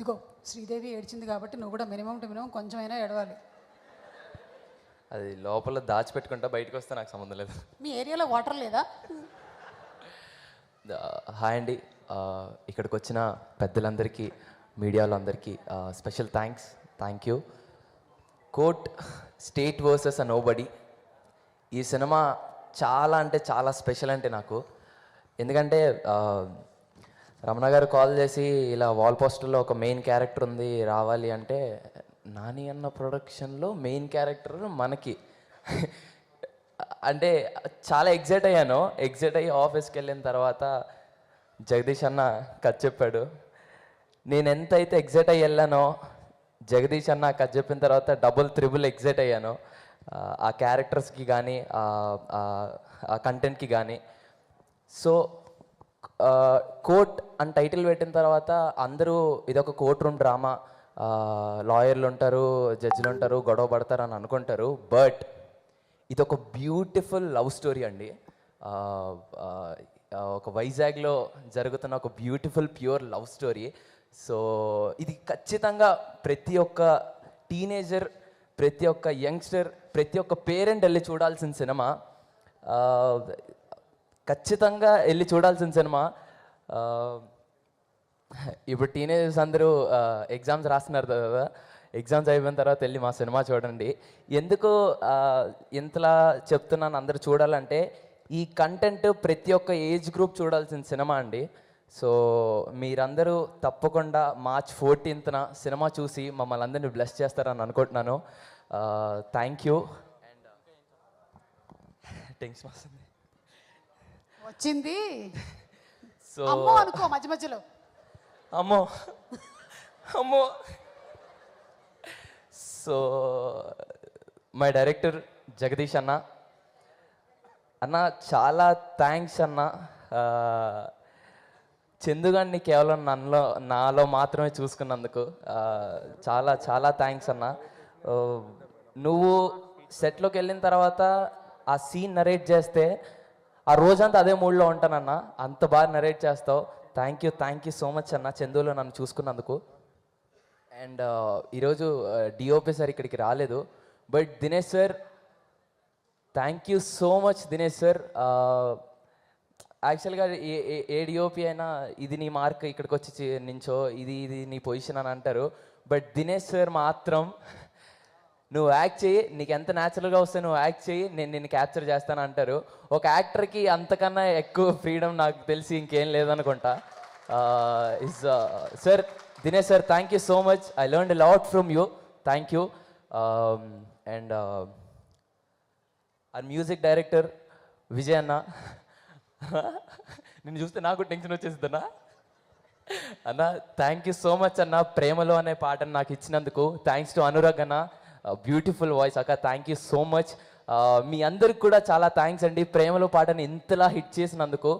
ఇదిగో శ్రీదేవి ఏడ్చింది కాబట్టి నువ్వు కూడా మినిమం టు మినిమం కొంచెమైనా ఏడవాలి. అది లోపల దాచిపెట్టుకుంటా బయటకు వస్తే నాకు సంబంధం లేదు. మీ ఏరియాలో వాటర్ లేదా? హాయ్ అండి. ఇక్కడికి వచ్చిన పెద్దలందరికీ మీడియాలందరికీ special thanks. Thank you court state versus a nobody. ఈ సినిమా చాలా అంటే చాలా స్పెషల్ అంటే నాకు. ఎందుకంటే రమణ గారు కాల్ చేసి ఇలా వాల్ పోస్టర్లో ఒక మెయిన్ క్యారెక్టర్ ఉంది రావాలి అంటే నాని అన్న ప్రొడక్షన్లో మెయిన్ క్యారెక్టర్ మనకి. అంటే చాలా ఎగ్జైట్ అయ్యాను. ఎగ్జైట్ అయ్యి ఆఫీస్కి వెళ్ళిన తర్వాత జగదీష్ అన్న కథ చెప్పాడు. నేను ఎంత అయితే ఎగ్జైట్ అయ్యి వెళ్ళానో జగదీష్ అన్న కథ చెప్పిన తర్వాత డబుల్ త్రిబుల్ ఎగ్జైట్ అయ్యాను. ఆ, ఆ క్యారెక్టర్స్కి కానీ ఆ కంటెంట్కి కానీ సో కోర్ట్ అని టైటిల్ పెట్టిన తర్వాత అందరూ ఇదొక కోర్ట్ రూమ్ డ్రామా. లాయర్లు ఉంటారు జడ్జిలు ఉంటారు గొడవ పడతారు అని అనుకుంటారు. బట్ ఇదొక బ్యూటిఫుల్ లవ్ స్టోరీ అండి. ఒక వైజాగ్లో జరుగుతున్న ఒక beautiful pure love story. So ఇది ఖచ్చితంగా ప్రతి ఒక్క టీనేజర్ ప్రతి ఒక్క యంగ్స్టర్ ప్రతి ఒక్క పేరెంట్ వెళ్ళి చూడాల్సిన సినిమా. ఖచ్చితంగా వెళ్ళి చూడాల్సిన సినిమా. ఇప్పుడు టీనేజర్స్ అందరూ ఎగ్జామ్స్ రాస్తున్నారు కదా. ఎగ్జామ్స్ అయిపోయిన తర్వాత వెళ్ళి మా సినిమా చూడండి. ఎందుకు ఇంతలా చెప్తున్నాను అందరూ చూడాలంటే ఈ కంటెంట్ ప్రతి ఒక్క ఏజ్ గ్రూప్ చూడాల్సిన సినిమా అండి. సో మీరందరూ తప్పకుండా మార్చ్ ఫోర్టీన్త్న సినిమా చూసి మమ్మల్ని అందరినీ బ్లెస్ చేస్తారని అనుకుంటున్నాను. థ్యాంక్ యూ అండ్ థ్యాంక్స్ వస్తుంది వచ్చింది. సో అమ్మో అనుకో మధ్య మధ్యలో. అమ్మో అమ్మో. సో మై డైరెక్టర్ జగదీష్ అన్న. అన్న చాలా థ్యాంక్స్ అన్న. ఆ, చందుగాడిని కేవలం నన్నులో నాలో మాత్రమే చూసుకున్నందుకు చాలా చాలా థ్యాంక్స్ అన్న. నువ్వు సెట్లోకి వెళ్ళిన తర్వాత ఆ సీన్ నరేట్ చేస్తే ఆ రోజంతా అదే మూడ్లో ఉంటానన్న అంత బాగా నరేట్ చేస్తావు. Thank you thank you so much అన్న చందులో నన్ను చూసుకున్నందుకు. అండ్ uh, ఈరోజు uh, డిఓపి సార్ ఇక్కడికి రాలేదు. But Dinesh sir thank you so much Dinesh sir. Uh, యాక్చువల్గా ఏ ఏ- ఏ డిఓపి అయినా ఇది నీ మార్క్ ఇక్కడికి వచ్చి నించో ఇది ఇది నీ పొజిషన్ అని అంటారు. బట్ దినేష్ సార్ మాత్రం నువ్వు యాక్ట్ చేయి నీకు ఎంత న్యాచురల్గా వస్తే నువ్వు యాక్ట్ చేయి నేను నిన్ను క్యాప్చర్ చేస్తాను అంటారు. ఒక యాక్టర్కి అంతకన్నా ఎక్కువ ఫ్రీడమ్ నాకు తెలిసి ఇంకేం లేదనుకుంటా. Is sir uh, Dinesh sir thank you so much I learn lot from you thank you and ఆ మ్యూజిక్ డైరెక్టర్ విజయ్ అన్న. నిన్ను చూస్తే నాకు టెన్షన్ వచ్చేసిందన్నా అన్న. థ్యాంక్ యూ సో మచ్ అన్న. ప్రేమలో అనే పాటను నాకు ఇచ్చినందుకు. థ్యాంక్స్ టు అనురాగ్ అన్న. Uh, బ్యూటిఫుల్ వాయిస్ అక్క. థ్యాంక్ యూ సో మచ్ మీ అందరికి కూడా చాలా థ్యాంక్స్ అండి. ప్రేమలో పాటను ఇంతలా హిట్ చేసినందుకు.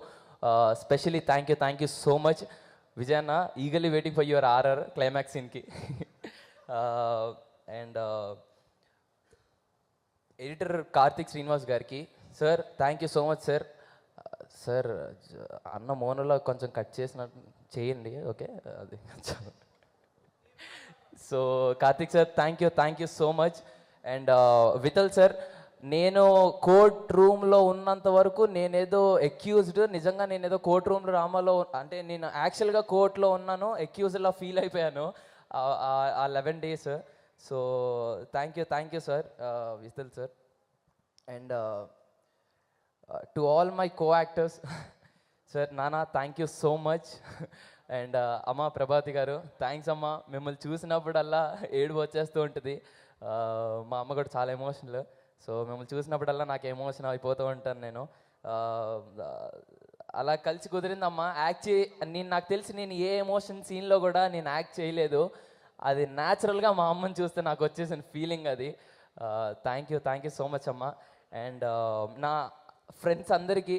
Specially thank you thank you so much విజయన్న eagerly waiting for your RR climax సీన్కి అండ్ ఎడిటర్ కార్తిక్ శ్రీనివాస్ గారికి. Sir thank you so much sir sir అన్న మోనలో కొంచెం కట్ చేసినట్టు చేయండి ఓకే uh, అది. So Karthik sir thank you thank you so much and Vithal sir నేను court రూమ్లో ఉన్నంత వరకు నేనేదో ఎక్యూజ్డ్ నిజంగా నేనేదో కోర్ట్ రూమ్ రామాలో అంటే నేను యాక్చువల్గా కోర్టులో ఉన్నాను ఎక్యూజ్డ్లా ఫీల్ అయిపోయాను ఆ- ఆ eleven days so thank you thank you sir Vithal sir and to all my co actors sir నానా thank you so much and అమ్మ ప్రభాతి గారు థ్యాంక్స్ అమ్మ. మిమ్మల్ని చూసినప్పుడల్లా ఏడుపు వచ్చేస్తూ ఉంటుంది. మా అమ్మ కూడా చాలా ఎమోషనల్ సో మిమ్మల్ని చూసినప్పుడల్లా నాకు ఎమోషన్ అయిపోతూ ఉంటాను నేను. అలా కలిసి కుదిరిందమ్మా. యాక్ట్ చే నేను నాకు తెలిసి నేను ఏ ఎమోషన్ సీన్లో కూడా నేను యాక్ట్ చేయలేదు. అది న్యాచురల్గా మా అమ్మని చూస్తే నాకు వచ్చేసిన ఫీలింగ్ అది. Thank you thank you so much అమ్మ. అండ్ నా ఫ్రెండ్స్ అందరికీ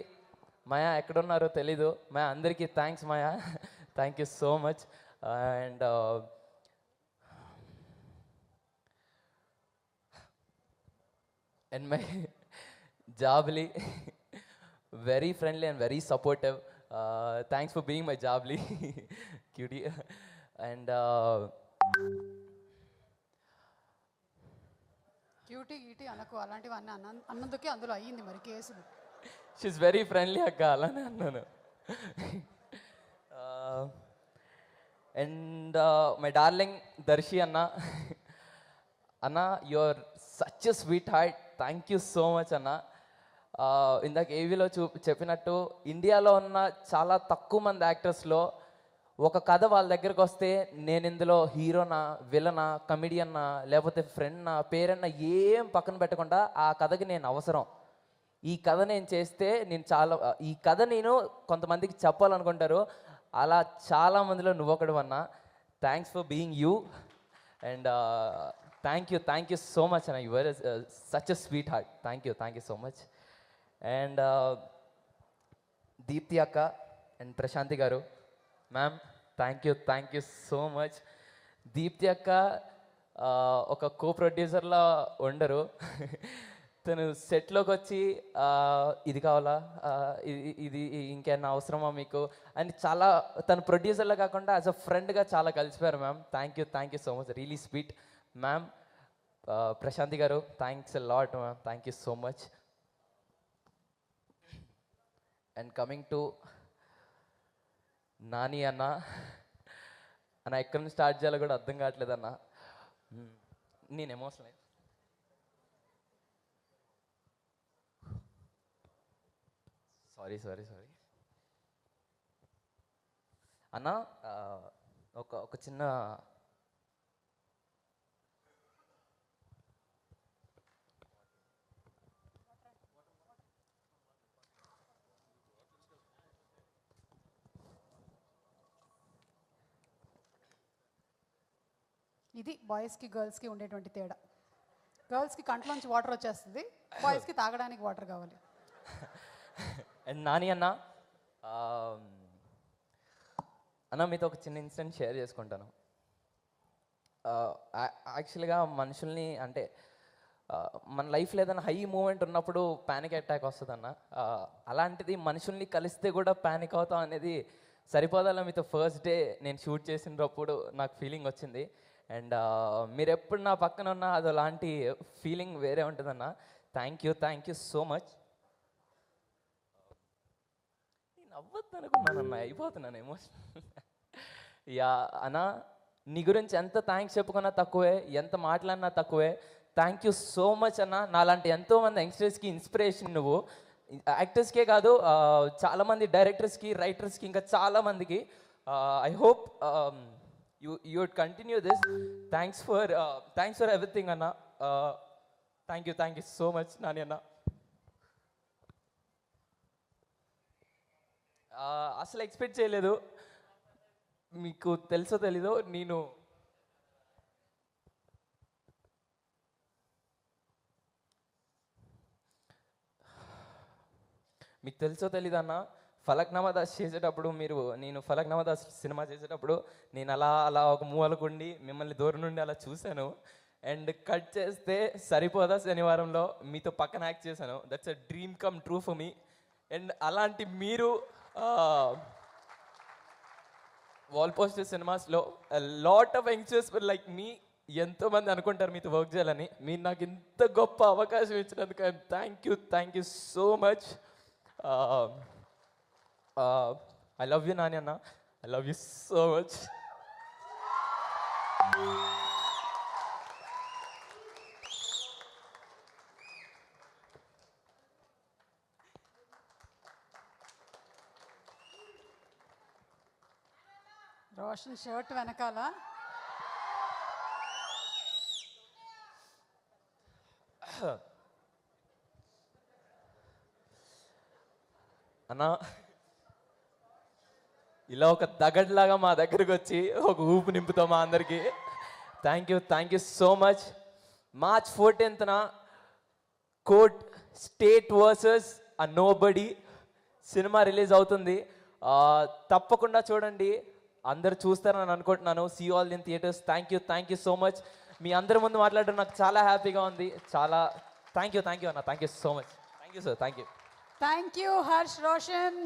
మాయా ఎక్కడున్నారో తెలీదు. మాయా అందరికీ thanks Maya. Thank you so much and and my జాబ్లీ very friendly and very supportive thanks for being my జాబ్లీ cutie and cutie గీటీ అనకు అలాంటివన్నీ అన్న అన్నందుకే అందులో అయ్యింది మరి కేసులు షీస్ వెరీ ఫ్రెండ్లీ అక్క అలానే అన్నాను. అండ్ మై డార్లింగ్ దర్శి అన్న అన్న your such sweet heart thank you so much అన్న ఇందాక ఏవీలో చూ చెప్పినట్టు ఇండియాలో ఉన్న చాలా తక్కువ మంది యాక్టర్స్లో ఒక కథ వాళ్ళ దగ్గరకు వస్తే నేను ఇందులో హీరోనా విలనా కమిడియన్నా లేకపోతే ఫ్రెండ్నా పేరన్నా ఏం పక్కన పెట్టకుండా ఆ కథకి నేను అవసరం. ఈ కథ నేను చేస్తే నేను చాలా ఈ కథ నేను కొంతమందికి చెప్పాలనుకుంటారు. అలా చాలా మందిలో నువ్వు ఒకడు అన్నా thanks for being you and thank you thank you so much అన్న. Your such a sweet heart thank you thank you so much and Deepti అక్క అండ్ ప్రశాంతి గారు ma'am thank you thank you so much Deepti అక్క ఒక కో ప్రొడ్యూసర్లా ఉండరు. తను సెట్లోకి వచ్చి ఇది కావాలా? ఇది ఇంకేమన్నా అవసరమా మీకు? అని చాలా తను ప్రొడ్యూసర్లో కాకుండా యాజ్ అ ఫ్రెండ్గా చాలా కలిసిపోయారు ma'am. Thank you thank you so much really sweet ma'am. Prashanti గారు thanks lot ma'am. Thank you so much and coming to Nani అన్న. అన్న ఎక్కడి నుంచి స్టార్ట్ చేయాలో కూడా అర్థం కావట్లేదు అన్న. Hmm. నేను ఎమోషనల్ సారీ సారీ సారీ అన్న ఒక ఒక చిన్న ఇది బాయ్స్కి గర్ల్స్కి ఉండేటువంటి తేడా. గర్ల్స్కి కంట్లోంచి వాటర్ వచ్చేస్తుంది బాయ్స్కి తాగడానికి వాటర్ కావాలి. అండ్ నాని అన్న అన్న మీతో ఒక చిన్న ఇన్సిడెంట్ షేర్ చేసుకుంటాను. యాక్చువల్గా మనుషుల్ని అంటే మన లైఫ్లో ఏదైనా హై మూమెంట్ ఉన్నప్పుడు ప్యానిక్ అటాక్ వస్తుంది అన్న అలాంటిది మనుషుల్ని కలిస్తే కూడా ప్యానిక్ అవుతాం అనేది సరిపోదాలో మీతో ఫస్ట్ డే నేను షూట్ చేసినప్పుడు నాకు ఫీలింగ్ వచ్చింది. అండ్ మీరు ఎప్పుడు నా పక్కన ఉన్నా అది అలాంటి ఫీలింగ్ వేరే ఉంటుందన్న. Thank you thank you so much నేను అవ్వద్దు అనుకున్నానన్న అయిపోతున్నాను ఎమోషన్ యా అన్నా నీ గురించి ఎంత థ్యాంక్స్ చెప్పుకున్నా తక్కువే ఎంత మాట్లాడినా తక్కువే. థ్యాంక్ యూ సో మచ్ అన్న. నాలాంటి ఎంతోమంది యంగ్స్టర్స్కి ఇన్స్పిరేషన్ నువ్వు. యాక్టర్స్కే కాదు చాలామంది డైరెక్టర్స్కి రైటర్స్కి ఇంకా చాలామందికి. I hope you you would continue this thanks for thanks for everything అన్న. Thank you thank you so much Nani అన్న. అసలు ఎక్స్పెక్ట్ చేయలేదు. మీకు తెలుసో తెలీదో నేను మీకు తెలుసో తెలీదన్నా ఫలక్నామా దాస్ చేసేటప్పుడు మీరు నేను ఫలక్నామా దాస్ సినిమా చేసేటప్పుడు నేను అలా అలా ఒక మూలకుండి మిమ్మల్ని దూరం నుండి అలా చూశాను. అండ్ కట్ చేస్తే సరిపోదా శనివారంలో మీతో పక్కన యాక్ట్ చేశాను. That's a dream come true for me and అలాంటి మీరు వాల్ పోస్టర్ సినిమాస్లో lot of youngsters like me ఎంతో మంది అనుకుంటారు మీతో వర్క్ చేయాలని. మీరు నాకు ఇంత గొప్ప అవకాశం ఇచ్చినందుకు thank you thank you so much I love you Nani అన్న. I love you so much Roshan shirt వెనకాల. అన్నా ఇలా ఒక దగడ్లాగా మా దగ్గరికి వచ్చి ఒక ఊపు నింపుతాం మా అందరికి. Thank you thank you so much March ఫోర్టీన్త్న court state versus a nobody cinema release అవుతుంది. తప్పకుండా చూడండి. అందరు చూస్తారని అనుకుంటున్నాను. See all in theatres thank you thank you so much మీ అందరి ముందు మాట్లాడడం నాకు చాలా హ్యాపీగా ఉంది. చాలా థ్యాంక్ యూ థ్యాంక్ యూ అన్న. Thank you so much thank you sir thank you thank you Harsh Roshan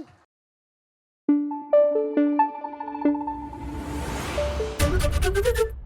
Thank